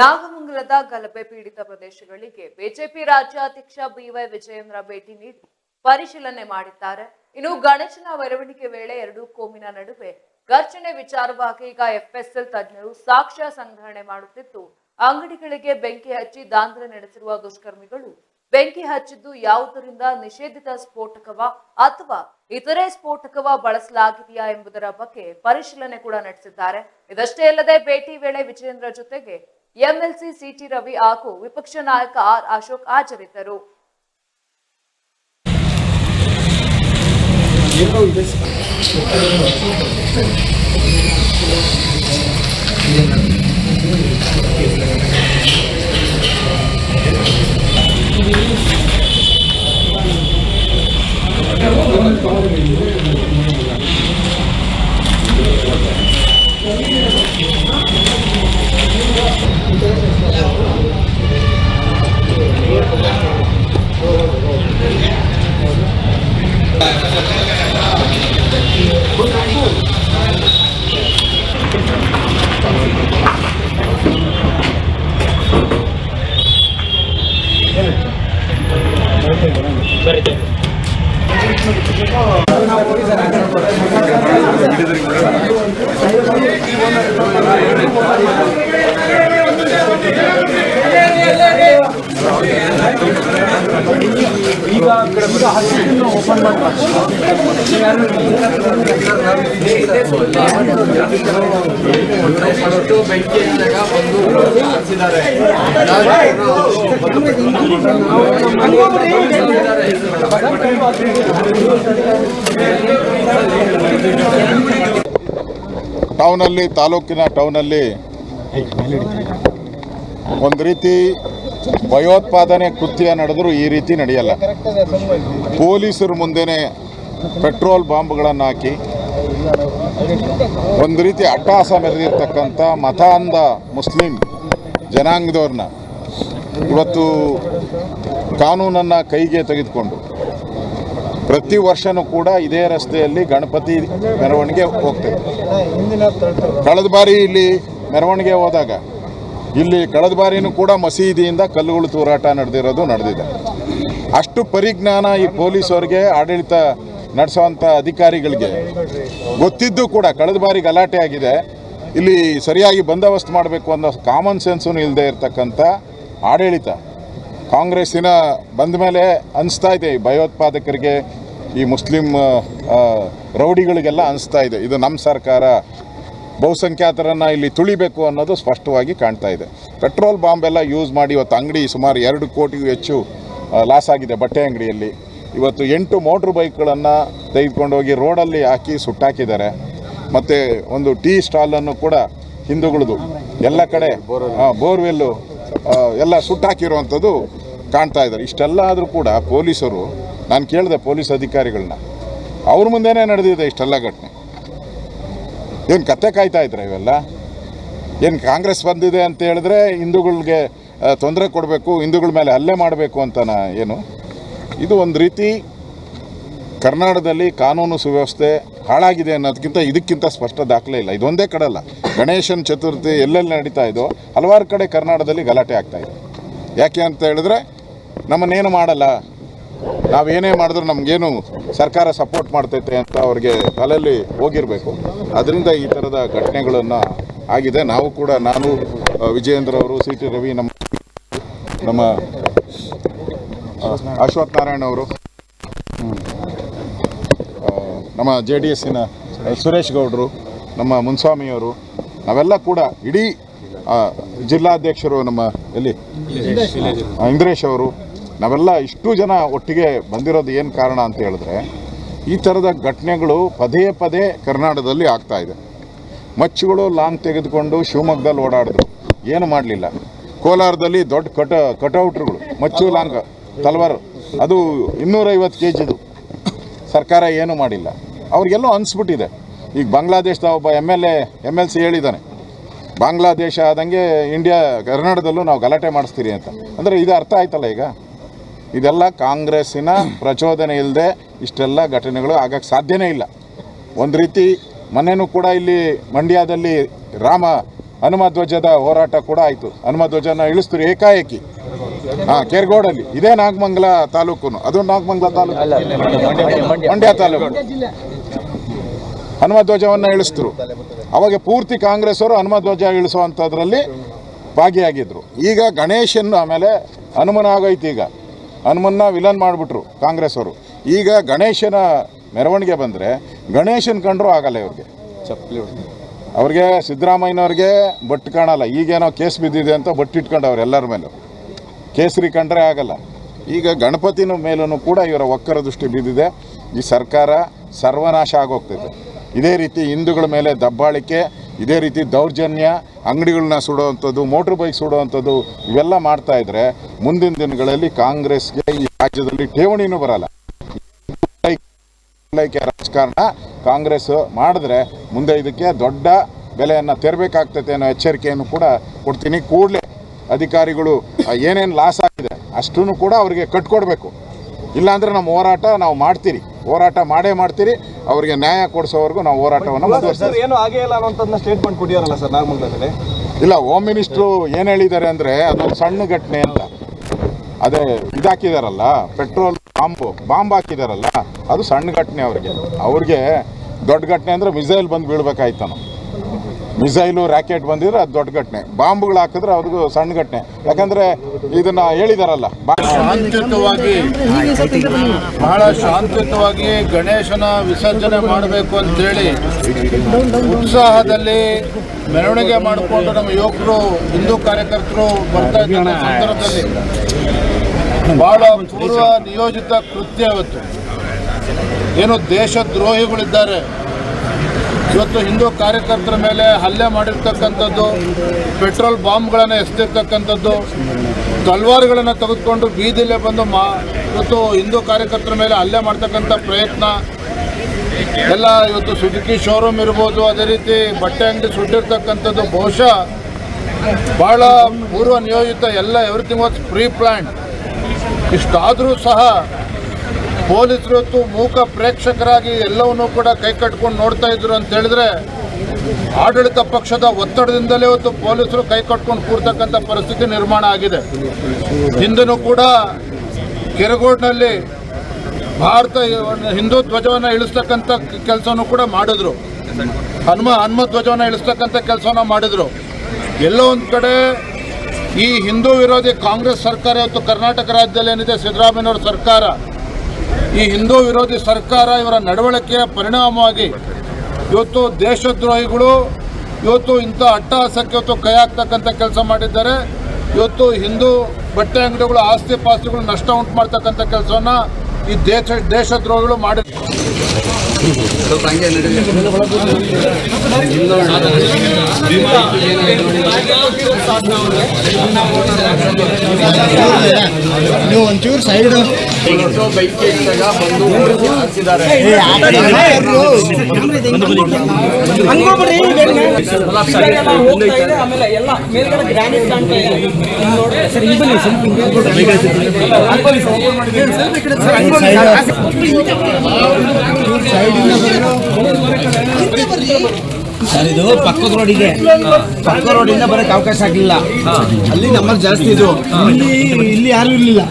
ನಾಗಮಂಗಲದ ಗಲಭೆ ಪೀಡಿತ ಪ್ರದೇಶಗಳಿಗೆ ಬಿಜೆಪಿ ರಾಜ್ಯಾಧ್ಯಕ್ಷ ಬಿವೈ ವಿಜಯೇಂದ್ರ ಭೇಟಿ ನೀಡಿ ಪರಿಶೀಲನೆ ಮಾಡಿದ್ದಾರೆ. ಇನ್ನು ಗಣೇಶನ ಮೆರವಣಿಗೆ ವೇಳೆ ಎರಡು ಕೋಮಿನ ನಡುವೆ ಘರ್ಷಣೆ ವಿಚಾರವಾಗಿ ಈಗ ಎಫ್ಎಸ್ಎಲ್ ತಜ್ಞರು ಸಾಕ್ಷ್ಯ ಸಂಗ್ರಹಣೆ ಮಾಡುತ್ತಿದ್ದು, ಅಂಗಡಿಗಳಿಗೆ ಬೆಂಕಿ ಹಚ್ಚಿ ದಾಂಧಲೆ ನಡೆಸಿರುವ ದುಷ್ಕರ್ಮಿಗಳು ಬೆಂಕಿ ಹಚ್ಚಿದ್ದು ಯಾವುದರಿಂದ ನಿಷೇಧಿತ ಸ್ಫೋಟಕವ ಅಥವಾ ಇತರೆ ಸ್ಫೋಟಕವ ಬಳಸಲಾಗಿದೆಯಾ ಎಂಬುದರ ಬಗ್ಗೆ ಪರಿಶೀಲನೆ ಕೂಡ ನಡೆಸಿದ್ದಾರೆ. ಇದಷ್ಟೇ ಅಲ್ಲದೆ ಭೇಟಿ ವೇಳೆ ವಿಜಯೇಂದ್ರ ಜೊತೆಗೆ ಎಂಎಲ್ಸಿ ಸಿಟಿ ರವಿ ಹಾಗೂ ವಿಪಕ್ಷ ನಾಯಕ ಆರ್ ಅಶೋಕ್ ಹಾಜರಿದ್ದರು ಬರಿತೇವೆ ಬಂದು ಟೌನಲ್ಲಿ, ತಾಲೂಕಿನ ಟೌನಲ್ಲಿ ಒಂದು ರೀತಿ ಭಯೋತ್ಪಾದನೆ ಕೃತ್ಯ ನಡೆದರೂ ಈ ರೀತಿ ನಡೆಯಲ್ಲ. ಪೊಲೀಸರು ಮುಂದೆನೆ ಪೆಟ್ರೋಲ್ ಬಾಂಬ್ಗಳನ್ನು ಹಾಕಿ ಒಂದು ರೀತಿ ಅಟ್ಟಾಸ ಮೆರೆದಿರ್ತಕ್ಕಂಥ ಮತಾಂಧ ಮುಸ್ಲಿಂ ಜನಾಂಗದವ್ರನ್ನ ಇವತ್ತು ಕಾನೂನನ್ನು ಕೈಗೆ ತೆಗೆದುಕೊಂಡು ಪ್ರತಿ ವರ್ಷನೂ ಕೂಡ ಇದೇ ರಸ್ತೆಯಲ್ಲಿ ಗಣಪತಿ ಮೆರವಣಿಗೆ ಹೋಗ್ತೇವೆ ಕಳೆದ ಬಾರಿ ಇಲ್ಲಿ ಮೆರವಣಿಗೆ ಹೋದಾಗ ಇಲ್ಲಿ ಕಳೆದ ಬಾರಿನೂ ಕೂಡ ಮಸೀದಿಯಿಂದ ಕಲ್ಲುಗಳು ತೂರಾಟ ನಡೆದಿರೋದು ನಡೆದಿದೆ. ಅಷ್ಟು ಪರಿಜ್ಞಾನ ಈ ಪೊಲೀಸವ್ರಿಗೆ, ಆಡಳಿತ ನಡೆಸೋವಂಥ ಅಧಿಕಾರಿಗಳಿಗೆ ಗೊತ್ತಿದ್ದು ಕೂಡ ಕಳೆದ ಬಾರಿ ಗಲಾಟೆ ಆಗಿದೆ. ಇಲ್ಲಿ ಸರಿಯಾಗಿ ಬಂದೋಬಸ್ತ್ ಮಾಡಬೇಕು ಅನ್ನೋ ಕಾಮನ್ ಸೆನ್ಸೂ ಇಲ್ಲದೆ ಇರತಕ್ಕಂಥ ಆಡಳಿತ ಕಾಂಗ್ರೆಸ್ಸಿನ ಬಂದ ಮೇಲೆ ಅನಿಸ್ತಾ ಇದೆ. ಈ ಭಯೋತ್ಪಾದಕರಿಗೆ, ಈ ಮುಸ್ಲಿಂ ರೌಡಿಗಳಿಗೆಲ್ಲ ಅನಿಸ್ತಾ ಇದೆ. ಇದು ನಮ್ಮ ಸರ್ಕಾರ ಬಹುಸಂಖ್ಯಾತರನ್ನು ಇಲ್ಲಿ ತುಳಿಬೇಕು ಅನ್ನೋದು ಸ್ಪಷ್ಟವಾಗಿ ಕಾಣ್ತಾ ಇದೆ. ಪೆಟ್ರೋಲ್ ಬಾಂಬ್ ಎಲ್ಲ ಯೂಸ್ ಮಾಡಿ ಇವತ್ತು ಅಂಗಡಿ ಸುಮಾರು ಎರಡು ಕೋಟಿಗೂ ಹೆಚ್ಚು ಲಾಸ್ ಆಗಿದೆ ಬಟ್ಟೆ ಅಂಗಡಿಯಲ್ಲಿ. ಇವತ್ತು ಎಂಟು ಮೋಟ್ರ್ ಬೈಕ್ಗಳನ್ನು ತೆಗೆದುಕೊಂಡೋಗಿ ರೋಡಲ್ಲಿ ಹಾಕಿ ಸುಟ್ಟಾಕಿದ್ದಾರೆ. ಮತ್ತು ಒಂದು ಟೀ ಸ್ಟಾಲನ್ನು ಕೂಡ ಹಿಂದೂಗಳದು ಎಲ್ಲ ಕಡೆ ಬೋರ್ವೆಲ್ಲು ಎಲ್ಲ ಸುಟ್ಟಾಕಿರುವಂಥದ್ದು ಕಾಣ್ತಾ ಇದ್ದಾರೆ. ಇಷ್ಟೆಲ್ಲ ಆದರೂ ಕೂಡ ಪೊಲೀಸರು, ನಾನು ಕೇಳಿದೆ ಪೊಲೀಸ್ ಅಧಿಕಾರಿಗಳನ್ನ ಅವ್ರ ಮುಂದೆನೇ ನಡೆದಿದೆ ಇಷ್ಟೆಲ್ಲ ಘಟನೆ. ಏನು ಕತ್ತೆ ಕಾಯ್ತಾ ಇದ್ರೆ ಇವೆಲ್ಲ? ಏನು ಕಾಂಗ್ರೆಸ್ ಬಂದಿದೆ ಅಂತ ಹೇಳಿದ್ರೆ ಹಿಂದೂಗಳಿಗೆ ತೊಂದರೆ ಕೊಡಬೇಕು, ಹಿಂದೂಗಳ ಮೇಲೆ ಹಲ್ಲೆ ಮಾಡಬೇಕು ಅಂತನ ಏನು? ಇದು ಒಂದು ರೀತಿ ಕರ್ನಾಟಕದಲ್ಲಿ ಕಾನೂನು ಸುವ್ಯವಸ್ಥೆ ಹಾಳಾಗಿದೆ ಅನ್ನೋದಕ್ಕಿಂತ ಇದಕ್ಕಿಂತ ಸ್ಪಷ್ಟ ದಾಖಲೆ ಇಲ್ಲ. ಇದೊಂದೇ ಕಡೆ ಅಲ್ಲ ಗಣೇಶನ ಚತುರ್ಥಿ ಎಲ್ಲೆಲ್ಲಿ ನಡೀತಾ ಇದೋ ಹಲವಾರು ಕಡೆ ಕರ್ನಾಟಕದಲ್ಲಿ ಗಲಾಟೆ ಆಗ್ತಾ ಇದೆ. ಯಾಕೆ ಅಂತ ಹೇಳಿದ್ರೆ ನಮ್ಮನ್ನೇನು ಮಾಡಲ್ಲ? ನಾವೇನೇ ಮಾಡಿದ್ರು ನಮಗೇನು ಸರ್ಕಾರ ಸಪೋರ್ಟ್ ಮಾಡ್ತೈತೆ ಅಂತ ಅವ್ರಿಗೆ ತಲೆಯಲ್ಲಿ ಹೋಗಿರಬೇಕು. ಅದರಿಂದ ಈ ಥರದ ಘಟನೆಗಳನ್ನು ಆಗಿದೆ. ನಾವು ಕೂಡ ನಾನು, ವಿಜಯೇಂದ್ರ ಅವರು, ಸಿ ರವಿ, ನಮ್ಮ ನಮ್ಮ ಅಶ್ವಥ್ ನಾರಾಯಣ ಅವರು. ನಮ್ಮ ಜೆ ಡಿ ಎಸ್ಸಿನ ಸುರೇಶ್ ಗೌಡರು, ನಮ್ಮ ಮುನ್ಸ್ವಾಮಿಯವರು ನಾವೆಲ್ಲ ಕೂಡ ಇಡೀ ಜಿಲ್ಲಾಧ್ಯಕ್ಷರು ನಮ್ಮ ಎಲ್ಲಿ? ಇಂದ್ರೇಶ್ ಅವರು. ನಾವೆಲ್ಲ ಇಷ್ಟು ಜನ ಒಟ್ಟಿಗೆ ಬಂದಿರೋದು ಏನು ಕಾರಣ ಅಂತ ಹೇಳಿದ್ರೆ, ಈ ಥರದ ಘಟನೆಗಳು ಪದೇ ಪದೇ ಕರ್ನಾಟಕದಲ್ಲಿ ಆಗ್ತಾ ಇದೆ. ಮಚ್ಚುಗಳು ಲಾಂಗ್ ತೆಗೆದುಕೊಂಡು ಶಿವಮೊಗ್ಗದಲ್ಲಿ ಓಡಾಡಿದ್ರು. ಏನು ಮಾಡಲಿಲ್ಲ. ಕೋಲಾರದಲ್ಲಿ ದೊಡ್ಡ ಕಟ, ಕಟೌಟ್ರುಗಳು, ಮಚ್ಚು ಲಾಂಗ್. ತಲ್ವಾರ್. ಅದು ಇನ್ನೂರೈವತ್ತು ಕೆ ಜಿದು ಸರ್ಕಾರ ಏನೂ ಮಾಡಿಲ್ಲ. ಅವ್ರಿಗೆಲ್ಲೋ ಅನಿಸ್ಬಿಟ್ಟಿದೆ. ಈಗ ಬಾಂಗ್ಲಾದೇಶದ ಒಬ್ಬ M L A, M L C ಹೇಳಿದ್ದಾನೆ. ಬಾಂಗ್ಲಾದೇಶ ಆದಂಗೆ ಇಂಡಿಯಾ, ಕರ್ನಾಟಕದಲ್ಲೂ ನಾವು ಗಲಾಟೆ ಮಾಡಿಸ್ತೀರಿ ಅಂತ. ಅಂದರೆ ಇದು ಅರ್ಥ ಆಯ್ತಲ್ಲ ಈಗ? ಇದೆಲ್ಲ ಕಾಂಗ್ರೆಸ್ಸಿನ ಪ್ರಚೋದನೆ ಇಲ್ಲದೆ ಇಷ್ಟೆಲ್ಲ ಘಟನೆಗಳು ಆಗಕ್ಕೆ ಸಾಧ್ಯನೇ ಇಲ್ಲ. ಒಂದು ರೀತಿ ಮೊನ್ನೆನೂ ಕೂಡ ಇಲ್ಲಿ ಮಂಡ್ಯದಲ್ಲಿ ರಾಮ ಹನುಮ ಧ್ವಜದ ಹೋರಾಟ ಕೂಡ ಆಯಿತು. ಹನುಮ ಧ್ವಜನ ಇಳಿಸ್ತಾರೆ ಏಕಾಏಕಿ. ಹಾಂ ಕೇರ್ಗೋಡಲ್ಲಿ. ಇದೇ ನಾಗಮಂಗಲ ತಾಲೂಕು ಅದು ನಾಗಮಂಗಲ ತಾಲೂಕು. ಮಂಡ್ಯ ತಾಲೂಕು. ಹನುಮ ಧ್ವಜವನ್ನು ಇಳಿಸಿದ್ರು. ಅವಾಗ ಪೂರ್ತಿ ಕಾಂಗ್ರೆಸ್ ಅವರು ಹನುಮ ಧ್ವಜ ಇಳಿಸುವಂಥದ್ರಲ್ಲಿ ಭಾಗಿಯಾಗಿದ್ರು. ಈಗ ಗಣೇಶನ್ ಆಮೇಲೆ ಹನುಮನ ಆಗೈತಿ ಈಗ. ಹನುಮನ್ನ ವಿಲನ್ ಮಾಡಿಬಿಟ್ರು ಕಾಂಗ್ರೆಸ್ ಅವರು ಈಗ ಗಣೇಶನ ಮೆರವಣಿಗೆ ಬಂದರೆ ಗಣೇಶನ್ ಕಂಡ್ರು ಆಗಲ್ಲ ಇವ್ರಿಗೆ. ಅವ್ರಿಗೆ, ಸಿದ್ದರಾಮಯ್ಯನವ್ರಿಗೆ ಬಟ್ ಕಾಣಲ್ಲ. ಈಗೇನೋ ಕೇಸ್ ಬಿದ್ದಿದೆ ಅಂತ ಬಟ್ ಇಟ್ಕೊಂಡವ್ರು ಎಲ್ಲರ ಮೇಲೂ. ಕೇಸರಿ ಕಂಡ್ರೆ ಆಗಲ್ಲ. ಈಗ ಗಣಪತಿನ ಮೇಲೂ ಕೂಡ ಇವರ ಒಕ್ಕರ ದೃಷ್ಟಿ ಬಿದ್ದಿದೆ. ಈ ಸರ್ಕಾರ ಸರ್ವನಾಶ ಆಗೋಗ್ತದೆ. ಇದೇ ರೀತಿ ಹಿಂದೂಗಳ ಮೇಲೆ ದಬ್ಬಾಳಿಕೆ, ಇದೇ ರೀತಿ ದೌರ್ಜನ್ಯ, ಅಂಗಡಿಗಳನ್ನ ಸುಡುವಂಥದ್ದು, ಮೋಟ್ರ್ ಬೈಕ್ ಸುಡುವಂಥದ್ದು ಇವೆಲ್ಲ ಮಾಡ್ತಾ ಇದ್ರೆ ಮುಂದಿನ ದಿನಗಳಲ್ಲಿ ಕಾಂಗ್ರೆಸ್ಗೆ ಈ ರಾಜ್ಯದಲ್ಲಿ ಠೇವಣಿನೂ ಬರಲ್ಲ. ರಾಜಕಾರಣ ಕಾಂಗ್ರೆಸ್ ಮಾಡಿದ್ರೆ ಮುಂದೆ ಇದಕ್ಕೆ ದೊಡ್ಡ ಬೆಲೆಯನ್ನು ತೆರಬೇಕಾಗ್ತದೆ ಅನ್ನೋ ಎಚ್ಚರಿಕೆಯನ್ನು ಕೂಡ ಕೊಡ್ತೀನಿ. ಕೂಡಲೇ ಅಧಿಕಾರಿಗಳು ಏನೇನು ಲಾಸ್ ಆಗಿದೆ ಅಷ್ಟೂ ಕೂಡ ಅವರಿಗೆ ಕಟ್ಕೊಡ್ಬೇಕು. ಇಲ್ಲಾಂದ್ರೆ ನಮ್ಮ ಹೋರಾಟ ನಾವು ಮಾಡ್ತೀರಿ. ಹೋರಾಟ ಮಾಡೇ ಮಾಡ್ತೀರಿ. ಅವರಿಗೆ ನ್ಯಾಯ ಕೊಡಿಸೋವರೆಗೂ ನಾವು ಹೋರಾಟವನ್ನು ಮುಂದುವರಿಸ್ತೀವಿ. ಏನು ಆಗೇ ಇಲ್ಲ ಅನ್ನೋಂಥದ್ದನ್ನ ಸ್ಟೇಟ್ಮೆಂಟ್ ಕೊಟ್ಟಿದಾರಲ್ಲ ಸರ್ ನಾಗಮಂಗಲದಲ್ಲಿ? ಇಲ್ಲ ಹೋಮ್ ಮಿನಿಸ್ಟ್ರು ಏನು ಹೇಳಿದ್ದಾರೆ ಅಂದರೆ ಅದೊಂದು ಸಣ್ಣ ಘಟನೆ ಅಂತ. ಅದೇ ಇದಾಕಿದಾರಲ್ಲ ಪೆಟ್ರೋಲ್ ಬಾಂಬು, ಬಾಂಬ್ ಹಾಕಿದಾರಲ್ಲ, ಅದು ಸಣ್ಣ ಘಟನೆ ಅವ್ರಿಗೆ. ಅವ್ರಿಗೆ ದೊಡ್ಡ ಘಟನೆ ಅಂದರೆ ಮಿಸೈಲ್ ಬಂದು ಬೀಳ್ಬೇಕಾಯ್ತಾನು. ಮಿಸೈಲು ರ್ಯಾಕೆಟ್ ಬಂದಿದ್ರೆ ಅದು ದೊಡ್ಡ ಘಟನೆ. ಬಾಂಬ್ಗಳು ಹಾಕಿದ್ರೆ ಅವ್ರಿಗೂ ಸಣ್ಣ ಘಟನೆ. ಯಾಕಂದ್ರೆ ಇದನ್ನ ಹೇಳಿದಾರಲ್ಲ ಬಹಳ ಶಾಂತಿಯುತವಾಗಿ ಗಣೇಶನ ವಿಸರ್ಜನೆ ಮಾಡಬೇಕು ಅಂತೇಳಿ ಉತ್ಸಾಹದಲ್ಲಿ ಮೆರವಣಿಗೆ ಮಾಡಿಕೊಂಡು ನಮ್ಮ ಯುವಕರು, ಹಿಂದೂ ಕಾರ್ಯಕರ್ತರು ಬರ್ತಾ ಇದ್ದಾರೆ ಬಹಳ ಪೂರ್ವ ನಿಯೋಜಿತ ಕೃತ್ಯ ಇವತ್ತು. ಏನು ದೇಶದ್ರೋಹಿಗಳಿದ್ದಾರೆ. ಇವತ್ತು ಹಿಂದೂ ಕಾರ್ಯಕರ್ತರ ಮೇಲೆ ಹಲ್ಲೆ ಮಾಡಿರ್ತಕ್ಕಂಥದ್ದು, ಪೆಟ್ರೋಲ್ ಬಾಂಬ್ಗಳನ್ನು ಎಸ್ತಿರ್ತಕ್ಕಂಥದ್ದು ತಲ್ವಾರುಗಳನ್ನು ತೆಗೆದುಕೊಂಡು ಬೀದಿಲೇ ಬಂದು ಮಾ, ಇವತ್ತು ಹಿಂದೂ ಕಾರ್ಯಕರ್ತರ ಮೇಲೆ ಹಲ್ಲೆ ಮಾಡ್ತಕ್ಕಂಥ ಪ್ರಯತ್ನ. ಎಲ್ಲ ಇವತ್ತು ಸುಜುಕಿ ಶೋರೂಮ್ ಇರ್ಬೋದು, ಅದೇ ರೀತಿ ಬಟ್ಟೆ ಅಂಗಡಿ ಸುಟ್ಟಿರ್ತಕ್ಕಂಥದ್ದು, ಬಹುಶಃ ಭಾಳ ಪೂರ್ವ ನಿಯೋಜಿತ ಎಲ್ಲ ಎವ್ರಿಥಿಂಗ್ ವಾಸ್ ಪ್ರೀ ಪ್ಲ್ಯಾಂಡ್ ಇಷ್ಟಾದರೂ ಸಹ ಪೊಲೀಸರು ಇವತ್ತು ಮೂಕ ಪ್ರೇಕ್ಷಕರಾಗಿ ಎಲ್ಲವನ್ನೂ ಕೂಡ ಕೈ ಕಟ್ಕೊಂಡು ನೋಡ್ತಾ ಇದ್ರು ಅಂತ ಹೇಳಿದ್ರೆ ಆಡಳಿತ ಪಕ್ಷದ ಒತ್ತಡದಿಂದಲೇ ಇವತ್ತು ಪೊಲೀಸರು ಕೈ ಕಟ್ಕೊಂಡು ಕೂರ್ತಕ್ಕಂಥ ಪರಿಸ್ಥಿತಿ ನಿರ್ಮಾಣ ಆಗಿದೆ. ಹಿಂದೂ ಕೂಡ ಕೆರಗೋಡ್ನಲ್ಲಿ ಭಾರತ ಹಿಂದೂ ಧ್ವಜವನ್ನು ಇಳಿಸ್ತಕ್ಕಂಥ ಕೆಲಸನೂ ಕೂಡ ಮಾಡಿದ್ರು. ಹನುಮ ಹನುಮ ಧ್ವಜವನ್ನು ಇಳಿಸ್ತಕ್ಕಂಥ ಕೆಲಸವನ್ನು ಮಾಡಿದ್ರು. ಎಲ್ಲೋ ಒಂದು ಕಡೆ ಈ ಹಿಂದೂ ವಿರೋಧಿ ಕಾಂಗ್ರೆಸ್ ಸರ್ಕಾರ ಇವತ್ತು ಕರ್ನಾಟಕ ರಾಜ್ಯದಲ್ಲಿ ಏನಿದೆ ಸಿದ್ದರಾಮಯ್ಯವರ ಸರ್ಕಾರ, ಈ ಹಿಂದೂ ವಿರೋಧಿ ಸರ್ಕಾರ ಇವರ ನಡವಳಿಕೆಯ ಪರಿಣಾಮವಾಗಿ ಇವತ್ತು ದೇಶದ್ರೋಹಿಗಳು, ಇವತ್ತು ಇಂಥ ಅಟ್ಟಹಾಸಕ್ಕೆ ಇವತ್ತು ಕೈ ಹಾಕ್ತಕ್ಕಂಥ ಕೆಲಸ ಮಾಡಿದ್ದಾರೆ. ಇವತ್ತು ಹಿಂದೂ ಬಟ್ಟೆ ಅಂಗಡಿಗಳು, ಆಸ್ತಿ ಪಾಸ್ತಿಗಳು ನಷ್ಟ ಉಂಟು ಮಾಡ್ತಕ್ಕಂಥ ಕೆಲಸವನ್ನು ಈ ದೇಶ, ದೇಶದ್ರೋಹಿಗಳು ಮಾಡಿ ನೀವು ಒಂಚೂರು ಸೈಡ್ ಬೈಕ್ ಬೆಂಕಿ ಇಟ್ಟಾಗ ಬಂದು ಆಮೇಲೆ ಎಲ್ಲ ಮೇಲ್ಗಡೆ ಗ್ರಾನೈಟ್ ಕಾಣ್ತಾ ಇದೆ ಸರ್ ಹಿಂಗ್ ಬನ್ನಿ ಸ್ವಲ್ಪ ಹಿಂಗ್ ಬನ್ನಿ ಸರ್ ಇದು ಪಕ್ಕದ ರೋಡಿಗೆ. ಇದೆ ಪಕ್ಕ ರೋಡಿಂದ ಬರಕ್ಕೆ ಅವಕಾಶ ಆಗಲಿಲ್ಲ. ಅಲ್ಲಿ ನಮ್ಮಲ್ಲಿ ಜಾಸ್ತಿ ಇದು. ಇಲ್ಲಿ ಇಲ್ಲಿ ಯಾರು ಇರಲಿಲ್ಲ.